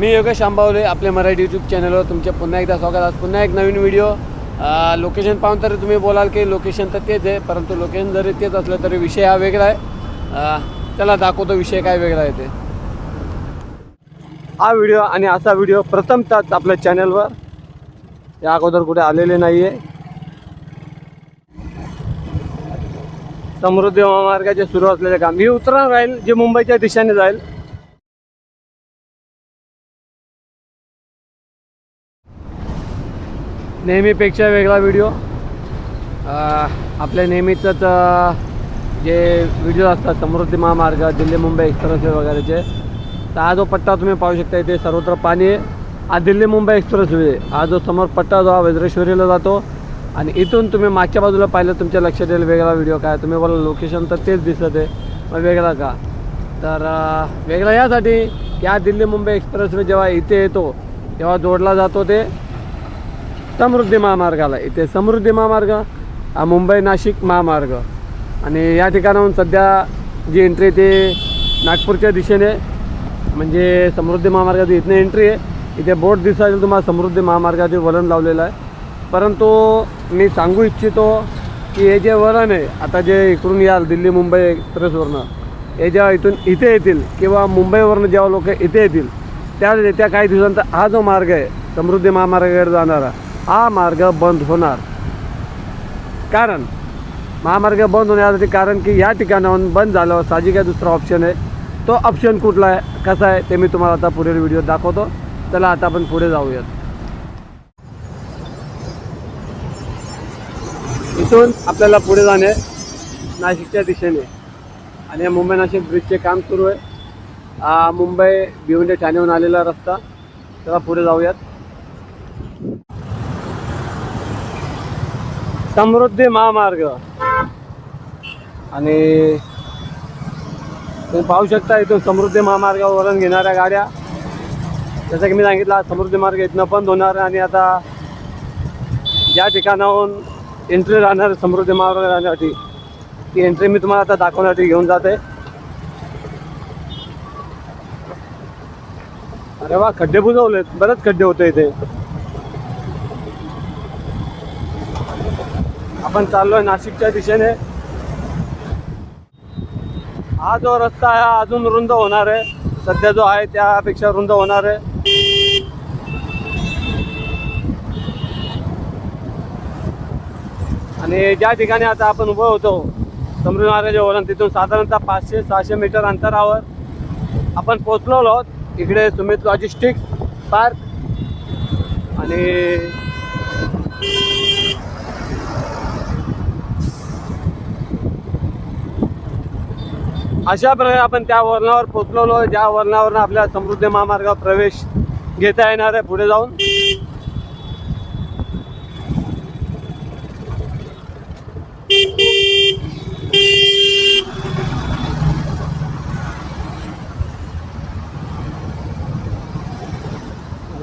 मी योगेश आंबावले आपल्या मराठी यूट्यूब चॅनलवर तुमचे पुन्हा एकदा स्वागत. आज पुन्हा एक नवीन व्हिडिओ लोकेशन पाहून तरी तुम्ही बोलाल की लोकेशन तर तेच आहे परंतु लोकेशन जरी तेच असलं तरी विषय हा वेगळा आहे. त्याला दाखवतो विषय काय वेगळा आहे ते. हा व्हिडिओ आणि असा व्हिडिओ प्रथमतःच आपल्या चॅनलवर या अगोदर कुठे आलेले नाही आहे समृद्धी महामार्गाचे सुरू असलेले काम ही उतरण राहील जे मुंबईच्या दिशेने जाईल. नेहमीपेक्षा वेगळा व्हिडिओ आपल्या नेहमीचंच जे व्हिडिओ असतात समृद्धी महामार्ग दिल्ली मुंबई एक्सप्रेस वे वगैरेचे तर हा जो पट्टा तुम्ही पाहू शकता इथे सर्वत्र पाणी आहे. हा दिल्ली मुंबई एक्सप्रेस वे हा जो समोर पट्टा जो हा वज्रेश्वरीला जातो. आणि इथून तुम्ही मागच्या बाजूला पाहिलं तुमच्या लक्षात येईल वेगळा व्हिडिओ काय तुम्ही बोला लोकेशन तर तेच दिसत आहे मग वेगळा का? तर वेगळा यासाठी या दिल्ली मुंबई एक्सप्रेसवे जेव्हा इथे येतो तेव्हा जोडला जातो ते. समृद्धी महामार्गाला इथे समृद्धी महामार्ग हा मुंबई नाशिक महामार्ग. आणि या ठिकाणाहून सध्या जी एंट्री ते नागपूरच्या दिशेने म्हणजे समृद्धी महामार्गाची इथनं एंट्री आहे. इथे बोट दिसायला तुम्हाला समृद्धी महामार्गाचे वलन लावलेलं आहे. परंतु मी सांगू इच्छितो की हे जे वलन आहे आता जे इकडून याल दिल्ली मुंबई एक्सप्रेसवरनं हे जेव्हा इथून इथे येतील किंवा मुंबईवरनं जेव्हा लोक इथे येतील त्या येत्या काही दिवसांचा हा जो मार्ग आहे समृद्धी महामार्गाकडे जाणारा हा मार्ग बंद होणार. कारण महामार्ग बंद होण्यासाठी कारण की या ठिकाणाहून बंद झाल्यावर साहजिक आहे दुसरा ऑप्शन आहे. तो ऑप्शन कुठला आहे कसा आहे ते मी तुम्हाला आता पुढील व्हिडिओ दाखवतो. चला आता आपण पुढे जाऊयात. इथून आपल्याला पुढे जाणे नाशिकच्या दिशेने. आणि मुंबई नाशिक ब्रिजचे काम सुरू आहे. मुंबई भिवंडे ठाण्याहून आलेला रस्ता. चला पुढे जाऊयात. समृद्धी महामार्ग. आणि तुम्ही पाहू शकता इथून समृद्धी महामार्गावरून घेणाऱ्या गाड्या. जसं की मी सांगितलं समृद्धी मार्ग इथनं बंद होणार आणि आता ज्या ठिकाणाहून एंट्री राहणार समृद्धी मार्ग राहण्यासाठी ती एंट्री मी तुम्हाला आता दाखवण्यासाठी घेऊन जाते अरे वा खड्डे बुजवलेत. बरेच खड्डे होते इथे. आपण चाललोय नाशिकच्या दिशेने. हा जो रस्ता आहे हा अजून रुंद होणार आहे. सध्या जो आहे त्यापेक्षा रुंद होणार आहे. आणि ज्या ठिकाणी आता आपण उभं होतो समृद्ध महाराजा वरण तिथून साधारणतः पाचशे सहाशे मीटर अंतरावर आपण पोचलो आहोत. इकडे सुमित लॉजिस्टिक्स पार्क आणि अशा प्रकारे आपण त्या वर्णावर पोचलेलो ज्या वरणावरनं आपल्या समृद्धी महामार्गावर प्रवेश घेता येणार आहे पुढे जाऊन.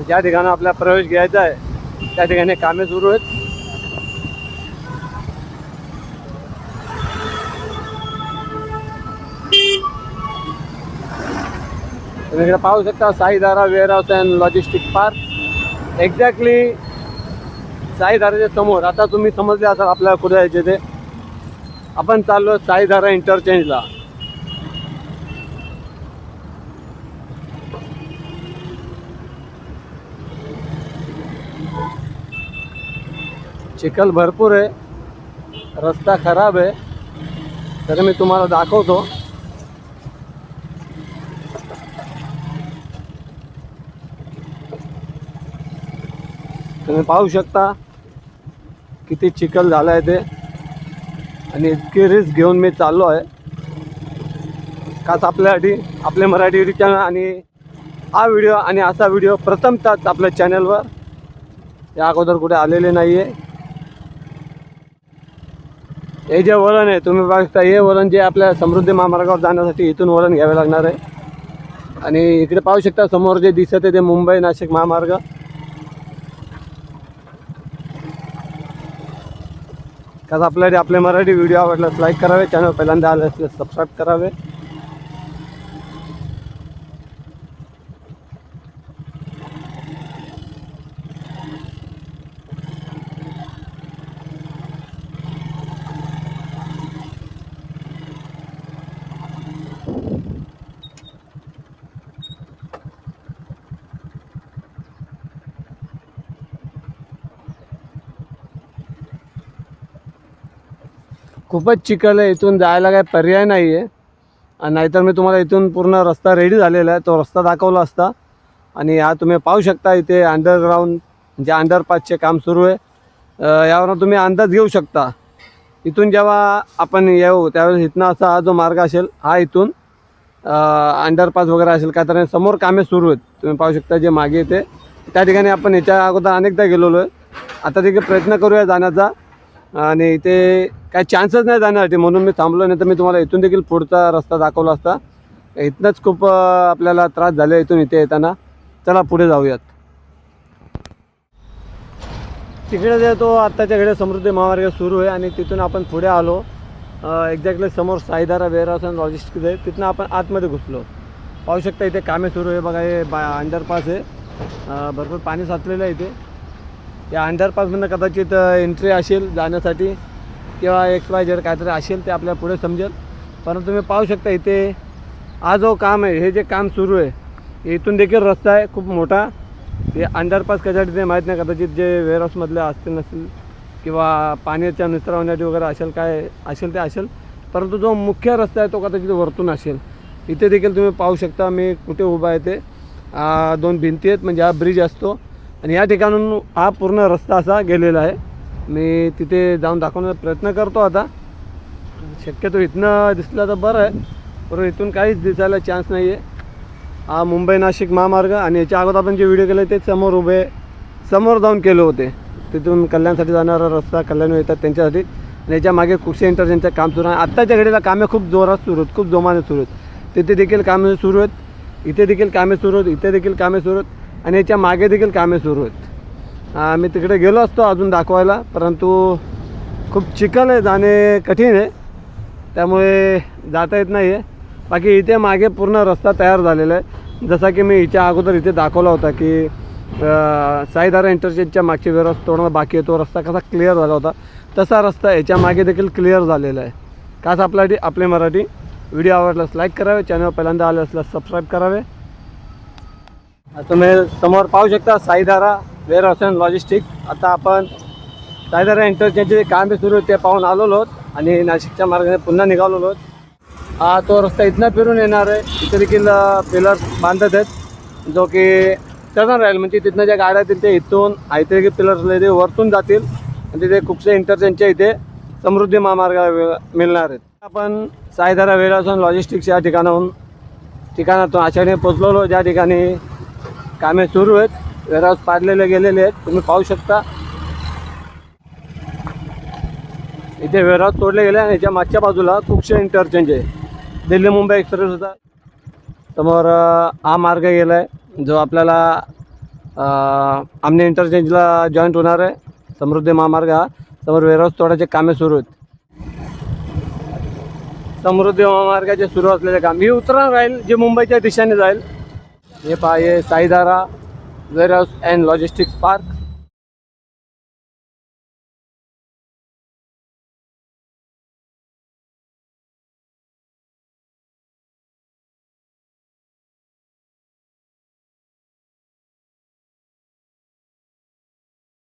ज्या ठिकाणी आपला प्रवेश घ्यायचा आहे त्या ठिकाणी कामे सुरू आहेत. तुम्ही इकडे पाहू शकता Saidhara warehouse and logistic park. Exactly साईधाराच्या समोर. आता तुम्ही समजले असाल आपल्याला कुठे जायचे ते. आपण चाललो साईधारा इंटरचेंजला. चिखल भरपूर आहे. रस्ता खराब आहे. तर मी तुम्हाला दाखवतो. तुम्ही पाहू शकता किती चिखल झाला आहे ते. आणि इतकी रिस्क घेऊन मी चाललो आहे. खास आपल्यासाठी आपले मराठी युट्यूब चॅनल आणि हा व्हिडिओ आणि असा व्हिडिओ प्रथमतःच आपल्या चॅनलवर या अगोदर कुठे आलेले नाही आहे हे जे वळण आहे तुम्ही बघता हे वळण जे आपल्या समृद्धी महामार्गावर जाण्यासाठी इथून वळण घ्यावे लागणार आहे. आणि इकडे पाहू शकता समोर जे दिसत आहे ते मुंबई नाशिक महामार्ग. कसं आपल्याला आपले मराठी व्हिडिओ आवडल्यास लाईक करावे चॅनल पहिल्यांदा आले असल्यास सबस्क्राईब करावे. खूपच चिखल आहे. इथून जायला काही पर्याय नाही आहे नाहीतर मी तुम्हाला इथून पूर्ण रस्ता रेडी झालेला आहे. तो रस्ता दाखवला असता. आणि हा तुम्ही पाहू शकता इथे अंडरग्राऊंड म्हणजे अंडरपासचे काम सुरू आहे. यावरून तुम्ही अंदाज घेऊ शकता. इथून जेव्हा आपण येऊ त्यावेळेस इथनं असा हा जो मार्ग असेल हा इथून अंडरपास वगैरे असेल काय तर समोर कामे सुरू आहेत. तुम्ही पाहू शकता जे मागे येते. त्या ठिकाणी आपण याच्या अगोदर अनेकदा गेलेलो आहे. आता देखील प्रयत्न करूया जाण्याचा. आणि इथे काही चान्सच नाही जाण्यासाठी म्हणून मी थांबलो नाही तर मी तुम्हाला इथून देखील पुढचा रस्ता दाखवला असता. इथनंच खूप आपल्याला त्रास झाले इथून इथे येताना. चला पुढे जाऊयात. तिकडे जे तो आत्ताच्या घडे समृद्धी महामार्ग सुरू आहे आणि तिथून आपण पुढे आलो. एक्झॅक्टली समोर साईदारा वेअरहाऊस आणि लॉजिस्टिक्स आहे. तिथनं आपण आतमध्ये घुसलो. पाहू शकता इथे कामे सुरू आहे. बघा हे बा अंडरपास आहे. भरपूर पाणी साचलेलं आहे इथे. या अंडरपासमधनं कदाचित एंट्री असेल जाण्यासाठी किंवा एक्स वाय झेड काहीतरी असेल ते आपल्याला पुढे समजेल. परंतु तुम्ही पाहू शकता इथे हा जो काम आहे हे जे काम सुरू आहे इथून देखील रस्ता आहे खूप मोठा. हे अंडरपास कशासाठी ते माहीत नाही कदाचित जे वेअरहाऊसमधले असतील नसतील किंवा पाण्याच्या निस्त्रावण्याची वगैरे असेल काय असेल ते असेल. परंतु जो मुख्य रस्ता आहे तो कदाचित वरतून असेल. इथे देखील तुम्ही पाहू शकता मी कुठे उभा आहे ते. दोन भिंती आहेत म्हणजे हा ब्रिज असतो. आणि या ठिकाणून हा पूर्ण रस्ता असा गेलेला आहे. मी तिथे जाऊन दाखवण्याचा प्रयत्न करतो आता. शक्यतो इथनं दिसलं तर बरं आहे पण इथून काहीच दिसायला चान्स नाही आहे हा मुंबई नाशिक महामार्ग आणि याच्या अगोदर आपण जे व्हिडिओ केले ते समोर उभे समोर जाऊन केले होते. तिथून कल्याणसाठी जाणारा रस्ता कल्याण येतात त्यांच्यासाठी. आणि याच्या मागे कुक्षे इंटरचेंजचं काम सुरू आहे. आत्ताच्या घडीला कामे खूप जोरात सुरू आहेत खूप जोमाने सुरू आहेत. तिथे देखील कामे सुरू आहेत इथे देखील कामे सुरू आहेत इथे देखील कामे सुरू आहेत. आणि याच्या मागे देखील कामे सुरू आहेत. आम्ही तिकडे गेलो असतो अजून दाखवायला परंतु खूप चिखल आहे जाणे कठीण आहे. त्यामुळे जाता येत नाही आहे बाकी इथे मागे पूर्ण रस्ता तयार झालेला आहे. जसा की मी हिच्या अगोदर इथे दाखवला होता की साईदारा इंटरचेंजच्या मागची व्यवस्था थोडा बाकी आहे तो रस्ता कसा क्लिअर झाला होता तसा रस्ता याच्या मागे देखील क्लिअर झालेला आहे. खास आपल्यासाठी आपले मराठी व्हिडिओ आवडल्यास लाईक करावे चॅनल पहिल्यांदा आले असल्यास सबस्क्राईब करावे. तुम्ही समोर पाहू शकता Saidhara ware house and logistic. आता आपण साईदारा इंटरचेंजचे जे काम सुरू आहे ते पाहून आलेलो आहोत आणि नाशिकच्या मार्गाने पुन्हा निघालेलो आहोत. हा तो रस्ता इथनं फिरून येणार आहे. इथे देखील पिलर बांधत आहेत. जो की टर्नर राहील म्हणजे तिथनं ज्या गाड्या येतील ते इथून इथे देखील पिलर्स ते वरतून जातील. आणि तिथे कुपसे इंटरचेंजच्या इथे समृद्धी महामार्गाला मिळणार आहेत. आपण Saidhara ware house and logistics या ठिकाणाहून ठिकाणातून आषाढी पोचलेलो ज्या ठिकाणी कामे सुरू आहेत वेअरहाऊस पाडलेले गेलेले आहेत तुम्ही पाहू शकता. इथे वेअरहाऊस तोडले गेले आणि याच्या मागच्या बाजूला कुक्षे इंटरचेंज आहे. दिल्ली मुंबई एक्सप्रेस होता समोर हा मार्ग गेला आहे जो आपल्याला आमने इंटरचेंजला जॉईंट होणार आहे. समृद्धी महामार्ग हा. समोर वेअरहाऊस तोडायचे कामे सुरू आहेत. समृद्धी महामार्गाचे सुरू असलेले काम. ही उतरा राहील जे मुंबईच्या दिशेने जाईल. हे पहा हे Saidhara warehouse and logistics park.